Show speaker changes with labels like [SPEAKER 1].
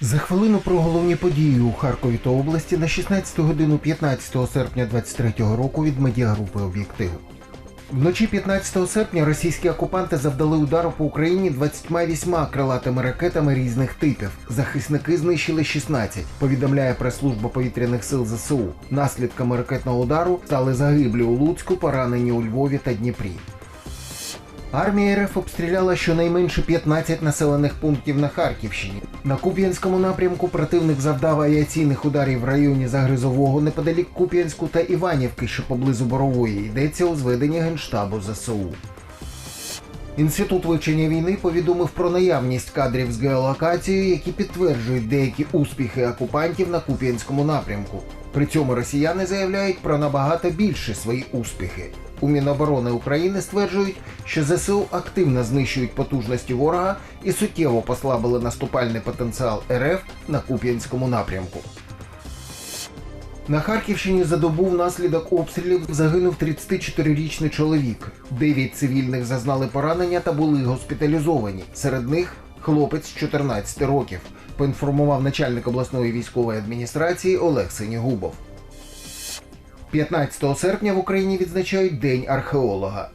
[SPEAKER 1] За хвилину про головні події у Харкові та області на 16 годину 15 серпня 23 року від медіагрупи Об'єктив. Вночі 15 серпня російські окупанти завдали удару по Україні 28 крилатими ракетами різних типів. Захисники знищили 16, повідомляє прес-служба повітряних сил ЗСУ. Наслідками ракетного удару стали загиблі у Луцьку, поранені у Львові та Дніпрі. Армія РФ обстріляла щонайменше 15 населених пунктів на Харківщині. На Куп'янському напрямку противник завдав авіаційних ударів в районі Загризового неподалік Куп'янську та Іванівки, що поблизу Борової. Йдеться у зведенні Генштабу ЗСУ. Інститут вивчення війни повідомив про наявність кадрів з геолокацією, які підтверджують деякі успіхи окупантів на Куп'янському напрямку. При цьому росіяни заявляють про набагато більше свої успіхи. У Міноборони України стверджують, що ЗСУ активно знищують потужності ворога і суттєво послабили наступальний потенціал РФ на Куп'янському напрямку. На Харківщині за добу внаслідок обстрілів загинув 34-річний чоловік. Дев'ять цивільних зазнали поранення та були госпіталізовані. Серед них хлопець 14 років, поінформував начальник обласної військової адміністрації Олег Синігубов. 15 серпня в Україні відзначають День археолога.